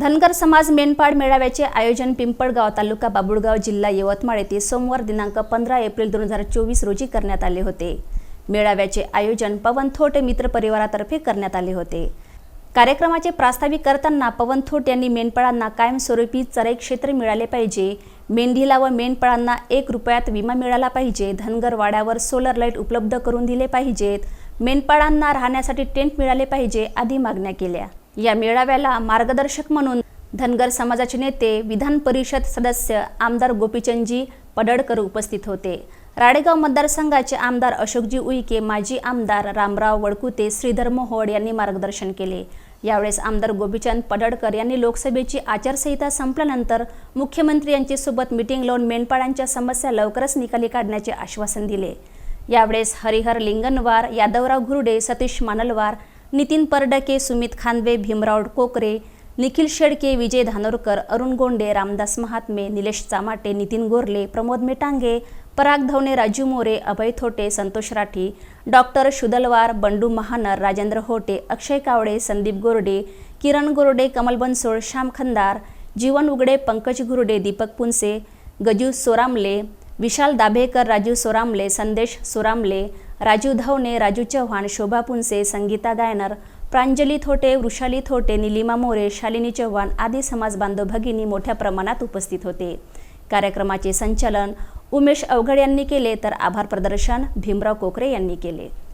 धनगर समाज मेंढपाळ मेळाव्याचे आयोजन पिंपळगाव तालुका बाबुळगाव जिल्हा यवतमाळ येथे सोमवार दिनांक पंधरा एप्रिल दोन हजार चोवीस रोजी करण्यात आले होते. मेळाव्याचे आयोजन पवन थोट मित्र परिवारातर्फे करण्यात आले होते. कार्यक्रमाचे प्रास्ताविक करताना पवन थोट यांनी मेंढपाळांना कायमस्वरूपी चराई क्षेत्र मिळाले पाहिजे मेंढीला व मेंढपाळांना एक रुपयात विमा मिळाला पाहिजे धनगर वाड्यावर सोलर लाइट उपलब्ध करून दिले पाहिजेत मेंढपाळांना राहण्यासाठी टेंट मिळाले पाहिजे आदी मागण्या केल्या. या मेळाव्याला मार्गदर्शक म्हणून धनगर समाजाचे नेते विधान परिषद सदस्य आमदार गोपीचंदजी पडळकर उपस्थित होते. राडेगाव मतदारसंघाचे आमदार अशोकजी उईके माजी आमदार रामराव वडकुते श्रीधर मोहोड यांनी मार्गदर्शन केले. यावेळेस आमदार गोपीचंद पडळकर यांनी लोकसभेची आचारसंहिता संपल्यानंतर मुख्यमंत्री यांच्यासोबत मिटिंग लावून मेंढपाळांच्या समस्या लवकरच निकाली काढण्याचे आश्वासन दिले. यावेळेस हरिहर लिंगनवार यादवराव घुरडे सतीश मानलवार नितीन परडके सुमित खांदवे भीमराव कोकरे निखिल शेडके विजय धानोरकर अरुण गोंडे रामदास महात्मे निलेश चामाटे नितीन गोरले प्रमोद मेटांगे पराग धवणे राजू मोरे अभय थोटे संतोष राठी डॉक्टर शुदलवार बंडू महानर राजेंद्र होटे अक्षय कावडे संदीप गोरडे किरण गोरडे कमल बनसोळ श्याम खंदार जीवन उगडे पंकज घुरडे दीपक पुनसे गजू सोरामले विशाल दाभेकर राजू सोरामले संदेश सोरामले राजू धावणे राजू चव्हाण शोभा पुनसे संगीता गायनर प्रांजली थोटे वृषाली थोटे निलिमा मोरे शालिनी चव्हाण आदी समाज बांधव भगिनी मोठ्या प्रमाणात उपस्थित होते. कार्यक्रमाचे संचालन उमेश अवघड यांनी केले तर आभार प्रदर्शन भीमराव कोकरे यांनी केले.